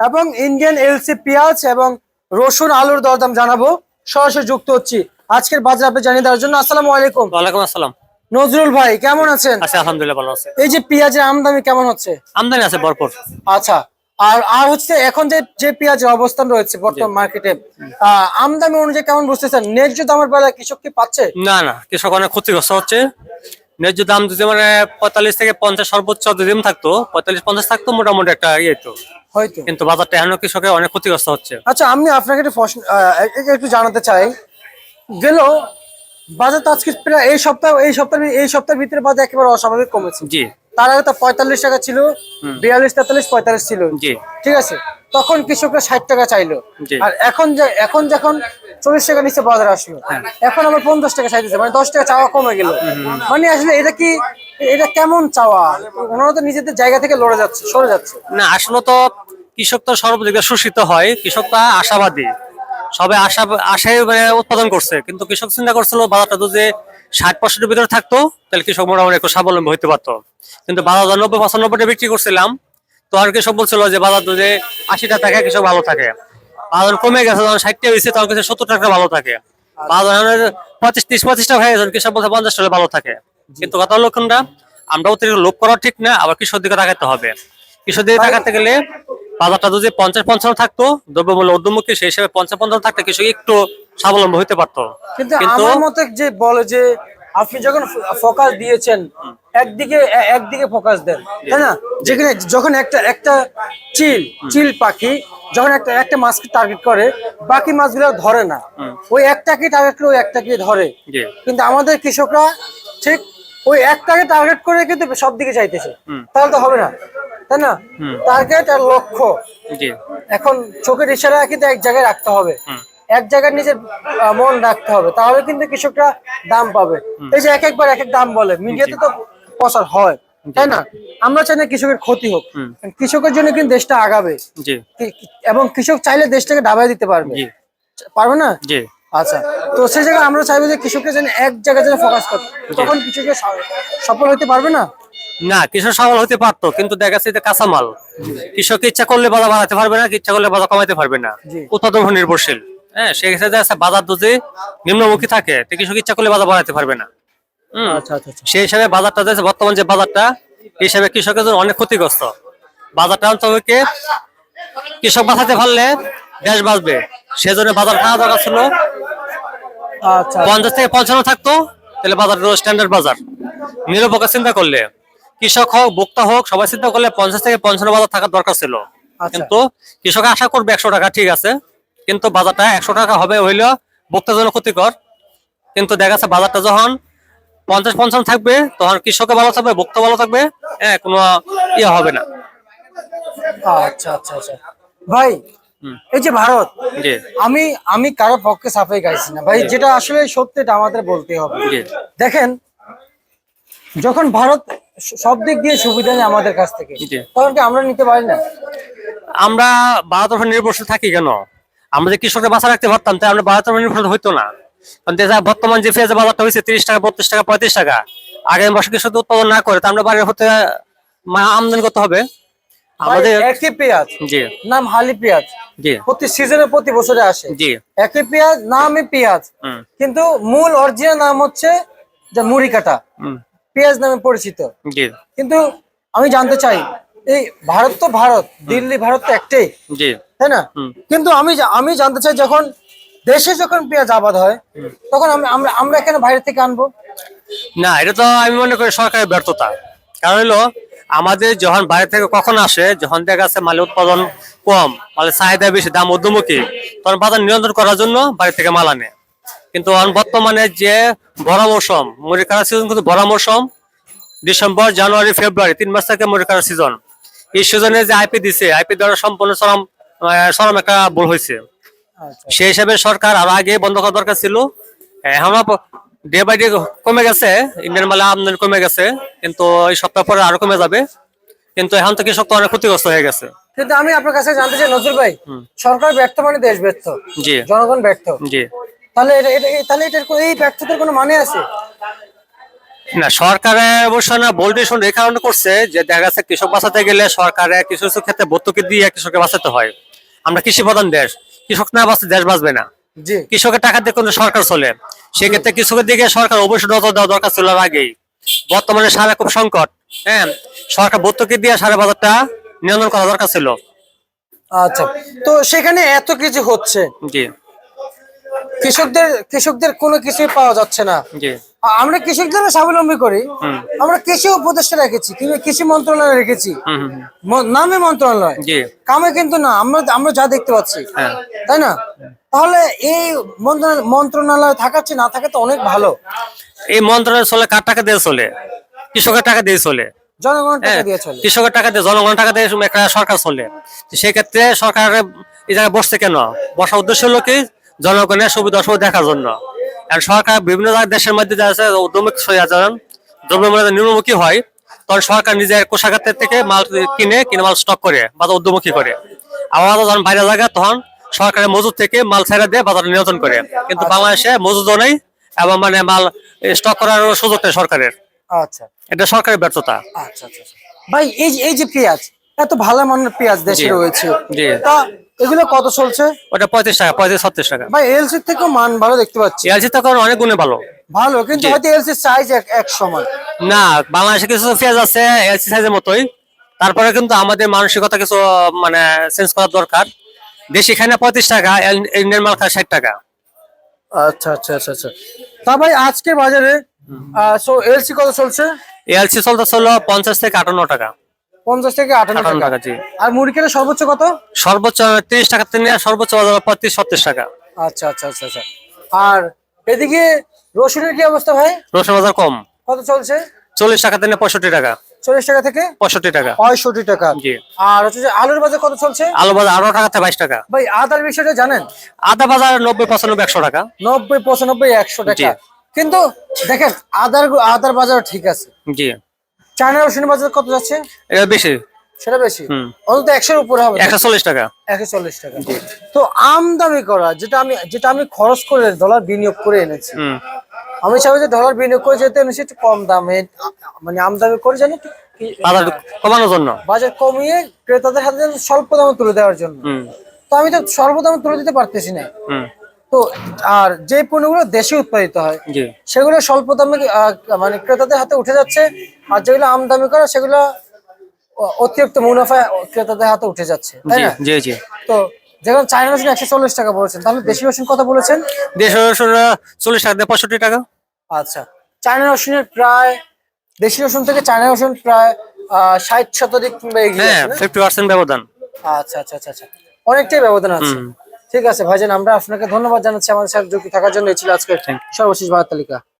এবং Indian LC পেঁয়াজ এবং রসুন আলুর দরদাম জানাব। সরাসরি যুক্ত হচ্ছি। আজকের বাজার আপনি জানিয়ে দেওয়ার জন্য আসসালামু আলাইকুম। ওয়ালাইকুম আসসালাম। নজরুল ভাই কেমন আছেন? আছি আলহামদুলিল্লাহ ভালো আছে। এই যে পেঁয়াজের আমদানি কেমন হচ্ছে? আমদানি আছে ভরপুর। আচ্ছা আর আর হচ্ছে এখন যে যে পেঁয়াজের অবস্থান রয়েছে বর্তমান মার্কেটে আহ, আমদানি অনুযায়ী কেমন বুঝতেছেন? ন্যায্য দামের বেলায় কৃষক কি পাচ্ছে? না না কৃষক অনেক ক্ষতিগ্রস্ত হচ্ছে। ন্যায্য দাম যদি মানে পঁয়তাল্লিশ থেকে পঞ্চাশ সর্বোচ্চ যদি থাকতো পঁয়তাল্লিশ পঞ্চাশ থাকতো মোটামুটি একটা ইয়ে তো। হয়তো। কিন্তু বাজারটা এখনও কৃষকের অনেক ক্ষতিগ্রস্ত হচ্ছে। আচ্ছা আমি আপনাকে একটু প্রশ্ন একটু জানাতে চাই। গেল বাজার তো আজকে প্রায় এই সপ্তাহ এই সপ্তাহের এই সপ্তাহের ভিতরে বাজার একেবারে অস্বাভাবিক কমেছে। জি। তার আগে তো পঁয়তাল্লিশ টাকা ছিল বিয়াল্লিশ তেতাল্লিশ পঁয়তাল্লিশ ছিল। জি। ঠিক আছে? তখন কৃষকরা ষাট টাকা চাইলো। আর এখন যে এখন যখন চল্লিশ টাকা নিচে বাজার আসলো এখন আবার পঞ্চাশ টাকা চাইতেছে মানে দশ টাকা চাওয়া কমে গেল। মানে আসলে এটা কি এটা কেমন চাওয়া? ওনারা তো নিজেদের জায়গা থেকে লড়ে যাচ্ছে সরে যাচ্ছে। না আসলে তো কৃষক তো সর্বদিকে শোষিত হয় কৃষক তো আশাবাদী। সবে আশা আশায় মানে উৎপাদন করছে কিন্তু কৃষক চিন্তা করছিল বাজারটা তো যে ষাট পার্সেন্টের ভিতরে থাকতো তাহলে কৃষক মোটামুটি একটু স্বাবলম্বী হতে পারতো। কিন্তু বাজার যখন নব্বই পঁচানব্বইটা বিক্রি করছিলাম তো আর কৃষক বলছিল যে বাজার যে আশিটা থাকে কৃষক ভালো থাকে। বাজার কমে গেছে যখন ষাটটা হয়েছে তখন কৃষক সত্তর টাকা ভালো থাকে। বাজার পঁচিশ ত্রিশ পঁচিশটা হয়ে গেছে কৃষক বলছে পঞ্চাশ টাকা ভালো থাকে। কিন্তু কথা হলো কোনটা? আমরা অতিরিক্ত লোভ করা ঠিক না আবার কৃষক দিকে তাকাতে হবে। কৃষক দিকে তাকাতে গেলে বাজারটা যদি পঞ্চাশ পঞ্চান্ন থাকতো দ্রব্যমূল্য উদ্যমুখী সেই হিসেবে পঞ্চাশ পঞ্চান্ন থাকতে কৃষক একটু স্বাবলম্বী হতে পারতো। কিন্তু কিন্তু আমার মতে যে বলে যে আপনি যখন ফোকাস দিয়েছেন একদিকে একদিকে ফোকাস দেন তাই না? যেখানে যখন একটা একটা চিল চিল পাখি যখন একটা একটা মাছকে টার্গেট করে বাকি মাছগুলো ধরে না। ওই একটাকে টার্গেট করে ওই একটাকে ধরে। কিন্তু আমাদের কৃষকরা ঠিক ওই একটাকে টার্গেট করে কিন্তু সব দিকে চাইতেছে তাহলে তো হবে না তাই না? টার্গেট আর লক্ষ্য। এখন চোখের ইশারা কিন্তু এক জায়গায় রাখতে হবে। এক জায়গায় নিজের মন রাখতে হবে। তাহলে কিন্তু কৃষকরা দাম পাবে। এই যে এক একবার এক এক দাম বলে। মিডিয়াতে তো প্রচার হয় তাই না? আমরা চাই না কৃষকের ক্ষতি হোক। কৃষকের জন্য কিন্তু দেশটা আগাবে। এবং কৃষক চাইলে দেশটাকে ডাবাই দিতে পারবে। পারবে না? আচ্ছা। তো সেই জায়গায় আমরা চাইব যে যেন এক জায়গায় যেন ফোকাস করতে তখন কৃষকের সফল হতে পারবে না? না কৃষক সফল হতে পারতো কিন্তু দেখা যাচ্ছে কাঁচামাল। কৃষক ইচ্ছা করলে বাজার বাড়াতে পারবে না ইচ্ছা করলে বাজার কমাতে পারবে না। উৎপাদন নির্ভরশীল। হ্যাঁ সেক্ষেত্রে বাজার যদি নিম্নমুখী থাকে কৃষক ইচ্ছা করলে বাজার বাড়াতে পারবে না। সেই হিসাবে বাজারটা যাচ্ছে বর্তমান যে বাজারটা এই হিসাবে কৃষকের জন্য অনেক ক্ষতিগ্রস্ত। বাজারটা অন্তকে কৃষক বাঁচাতে পারলে দেশ বাঁচবে। সেজন্য বাজার খাওয়া দরকার ছিল। আচ্ছা পঞ্চাশ থেকে পঞ্চান্ন থাকতো তাহলে বাজার স্ট্যান্ডার্ড বাজার। নিরপেক্ষ চিন্তা করলে কৃষক হোক ভোক্তা হোক সবাই চিন্তা করলে পঞ্চাশ থেকে পঞ্চান্ন বাজার থাকার দরকার ছিল। আচ্ছা। কিন্তু কৃষক আশা করবে একশো টাকা ঠিক আছে। কিন্তু বাজারটা একশো টাকা হবে হইলেও ভোক্তার জন্য ক্ষতিকর। কিন্তু দেখা যাচ্ছে বাজারটা যখন পঞ্চাশ পঞ্চান্ন থাকবে তখন কৃষকও ভালো থাকবে ভোক্তা ভালো থাকবে হ্যাঁ কোনো ইয়ে হবে না। আচ্ছা আচ্ছা আচ্ছা। ভাই এই যে ভারত আমি আমি কারও পক্ষে সাফাই গাইছি না। ভাই যেটা আসলে সত্যি এটা আমাদের বলতে হবে। দেখেন যখন ভারত সব দিক দিয়ে সুবিধা নেই আমাদের কাছ থেকে। তখন কি আমরা নিতে পারি না? আমরা ভারতের উপর নির্ভরশীল থাকি কেন? আমরা যে কৃষকরা বাঁচা রাখতে পারতাম তাই আমরা ভারতের উপর নির্ভরশীল হইতো না। বর্তমান যে পেঁয়াজের বাজারটা হয়েছে তিরিশ টাকা বত্রিশ টাকা পঁয়ত্রিশ টাকা আগামী বছর কৃষক উৎপাদন না করে তা আমরা বাইরে হতে আমদানি করতে হবে। আমাদের একই পেঁয়াজ জি। নাম হালি পেঁয়াজ জি। প্রতি সিজনে প্রতি বছরে আসে। জি। একই পেঁয়াজ নামে পেঁয়াজ কিন্তু মূল অরিজিনাল নাম হচ্ছে যে মুড়ি কাটা হুম, পেঁয়াজ নামে পরিচিত। জি। কিন্তু আমি জানতে চাই এই ভারত তো ভারত দিল্লি ভারত তো একটাই। জি। তাই না? কিন্তু আমি আমি জানতে চাই যখন দেশে যখন পেঁয়াজ আবাদ হয় তখন আমরা এখানে বাইরে থেকে আনব? না এটা তো আমি মনে করি সরকারের ব্যর্থতা। কারণ হলো আমাদের যখন বাইরে থেকে কখন আসে যখন দেখা যাচ্ছে মালের উৎপাদন কম মালের চাহিদা বেশি দাম ঊর্ধ্বমুখী তখন বাজার নিয়ন্ত্রণ করার জন্য বাইরে থেকে মাল আনে। কিন্তু বর্তমানে যে ভরা মৌসুম মুড়ি কাটা সিজন কিন্তু ভরা মৌসুম ডিসেম্বর জানুয়ারি ফেব্রুয়ারি তিন মাস থেকে মুড়ি কাটা সিজন এই সিজনে যে আইপি দিছে আইপি দেওয়ার সম্পূর্ণ চরম আহ, চরম একটা ভুল হয়েছে। সেই হিসাবে সরকার আরও আগে বন্ধ করা দরকার ছিল। এখন ডে বাই ডে কমে গেছে। ইন্ডিয়ান মালে আমদানি কমে গেছে। কিন্তু এই সপ্তাহ পরে আরও কমে যাবে। কিন্তু এখন তো কৃষক তো অনেক ক্ষতিগ্রস্ত হয়ে গেছে। কিন্তু আমি আপনার কাছে জানতে চাই নজরুল ভাই সরকার ব্যর্থ মানে দেশ ব্যর্থ? জি। জনগণ ব্যর্থ? জি। তাহলে তাহলে এটার এই ব্যর্থতার কোনো মানে আছে? না সরকারের অবশ্য না ভোল্টেশন এই কারণে করছে যে দেখা যাচ্ছে কৃষক বাঁচাতে গেলে সরকারে কিছু কিছু ক্ষেত্রে ভর্তুকি দিয়ে কৃষককে বাঁচাতে হয়। আমরা কৃষি প্রধান দেশ। কৃষক না বাঁচতে দেশ বাঁচবে না। কৃষকের টাকা দিয়ে কোন সরকার চলে। সেক্ষেত্রে কৃষকের দিকে সরকার অবশ্যই নজর দেওয়া দরকার ছিল আগেই। বর্তমানে সারা খুব সংকট হ্যাঁ? সরকার ভর্তুকি দিয়ে সারা বাজারটা নিয়ন্ত্রণ করা দরকার ছিল। আচ্ছা। তো সেখানে এত কিছু হচ্ছে। জি। কৃষকদের কৃষকদের কোনো কিছুই পাওয়া যাচ্ছে না। আমরা কৃষকদের স্বাবলম্বী করি। আমরা কৃষি উপদেষ্টা রেখেছি কৃষি মন্ত্রণালয় রেখেছি। নামে মন্ত্রণালয়। কামে কিন্তু না আমরা আমরা যা দেখতে পাচ্ছি। হ্যাঁ। তাই না? তাহলে এই মন্ত্রণালয়- থাকাচ্ছে না থাকে তো অনেক ভালো। এই মন্ত্রণালয় চলে কার টাকা দিয়ে চলে? কৃষকের টাকা দিয়ে চলে। জনগণের টাকা হ্যাঁ, দিয়ে চলে। কৃষকের টাকা দিয়ে জনগণের টাকা দিয়ে একটা সরকার চলে। সেক্ষেত্রে সরকার এই জায়গায় বসছে কেন? বসার উদ্দেশ্য হলো কি? জনগণের সুবিধা অসুবিধা দেখার জন্য। আর সরকার বিভিন্ন দেশের মধ্যে যা আছে উদ্যমিক যান দ্রব্যমূল্য নিম্নমুখী হয় তখন সরকার নিজের কোষাগারের থেকে মাল কিনে কিনে মাল স্টক করে বাজার উদ্যমুখী করে। আবার যখন বাইরে জায়গা তখন সরকারের মজুদ থেকে মাল ছেড়ে দিয়ে বাজার নিয়ন্ত্রণ করে। কিন্তু বাংলাদেশে মজুদও নেই এবং মানে মাল স্টক করার সুযোগ নেই সরকারের। আচ্ছা। এটা সরকারের ব্যর্থতা। আচ্ছা আচ্ছা আচ্ছা। ভাই এই যে- এই যে পেঁয়াজ এত ভালো মানের পেঁয়াজ দেশে রয়েছে। তা এগুলো কত চলছে? ওটা পঁয়ত্রিশ টাকা পঁয়ত্রিশ ছত্রিশ টাকা। ভাই এলসি থেকে মান ভালো দেখতে পাচ্ছি। এলসি এখন অনেক গুণে ভালো। ভালো কিন্তু হয়তো এলসির সাইজ এক সমান। না বাংলাদেশে কিছু পেঁয়াজ আছে এলসি সাইজের মতোই। তারপরে কিন্তু আমাদের মানসিকতা কিছু মানে চেঞ্জ করার দরকার। দেশি খায় না পঁয়ত্রিশ টাকা ইন্ডিয়ান মাল খায় ষাট টাকা। আচ্ছা আচ্ছা আচ্ছা আচ্ছা। তা ভাই আজকের বাজারে সো এলসি কত চলছে? এলসি চলতে চলো পঞ্চাশ থেকে আটান্ন টাকা। পঞ্চাশ থেকে আটান্ন টাকা। জি। আর মুরগির সর্বোচ্চ কত? সর্বোচ্চ তিরিশ টাকা থেকে সর্বোচ্চ বাজার পঁয়ত্রিশ ছত্রিশ টাকা। আচ্ছা আচ্ছা আচ্ছা আচ্ছা। আর এদিকে রসুনের কি অবস্থা ভাই? রসুন বাজার কম। কত চলছে? চল্লিশ টাকা থেকে পঁয়ষট্টি টাকা। চল্লিশ টাকা থেকে পঁয়ষট্টি টাকা। পঁয়ষট্টি টাকা। জি। আর হচ্ছে আলুর বাজার কত চলছে? আলু বাজার আঠারো টাকা থেকে বাইশ টাকা। ভাই আদার বিষয়টা জানেন? আদা বাজার নব্বই পঁচানব্বই একশো টাকা। নব্বই পঁচানব্বই একশো। টাকা। কিন্তু দেখেন আদার আদার বাজার ঠিক আছে। জি। চায়না রসুনের বাজার কত যাচ্ছে? এটা বেশি। সেটা বেশি? অন্তত একশোর উপরে হবে। একশো চল্লিশ টাকা। একশো চল্লিশ টাকা। তো আমদামি করা যেটা আমি যেটা আমি খরচ করে ডলার বিনিয়োগ করে এনেছি। আমি চাইব যে ডলার বিনিয়োগ করে যেতে এনেছি একটু কম দামে মানে আমদামি করে জানি বাজার কমানোর জন্য। বাজার কমিয়ে ক্রেতাদের হাতে যেন স্বল্প দামে তুলে দেওয়ার জন্য। তো আমি তো স্বল্প দামে তুলে দিতে পারতেছি না। হুম। তো আর যে পণ্যগুলো দেশে উৎপাদিত হয় সেগুলো স্বল্প দামে মানে ক্রেতাদের হাতে উঠে যাচ্ছে আর যেগুলো আমদামি করা সেগুলো অতিরিক্ত মুনাফা ক্রেতাদের হাতে উঠে যাচ্ছে তাই না? তো যেমন চায়না রসুন একশো চল্লিশ টাকা বলেছেন তাহলে দেশি রসুন কত বলেছেন? দেড়শো চল্লিশ টাকা পঁয়ষট্টি টাকা। আচ্ছা চায়না রসুনের প্রায় দেশি রসুন থেকে চায়না রসুন প্রায় ষাট শতাধিক কিংবা এগিয়ে হ্যাঁ ফিফটি পার্সেন্ট ব্যবধান। আচ্ছা আচ্ছা আচ্ছা আচ্ছা। অনেকটাই ব্যবধান আছে। ঠিক আছে ভাইজান আমরা আপনাকে ধন্যবাদ জানাচ্ছি। আমাদের সাথে যুক্ত থাকার জন্য এই ছিল আজকের সর্বশেষ ভারত তালিকা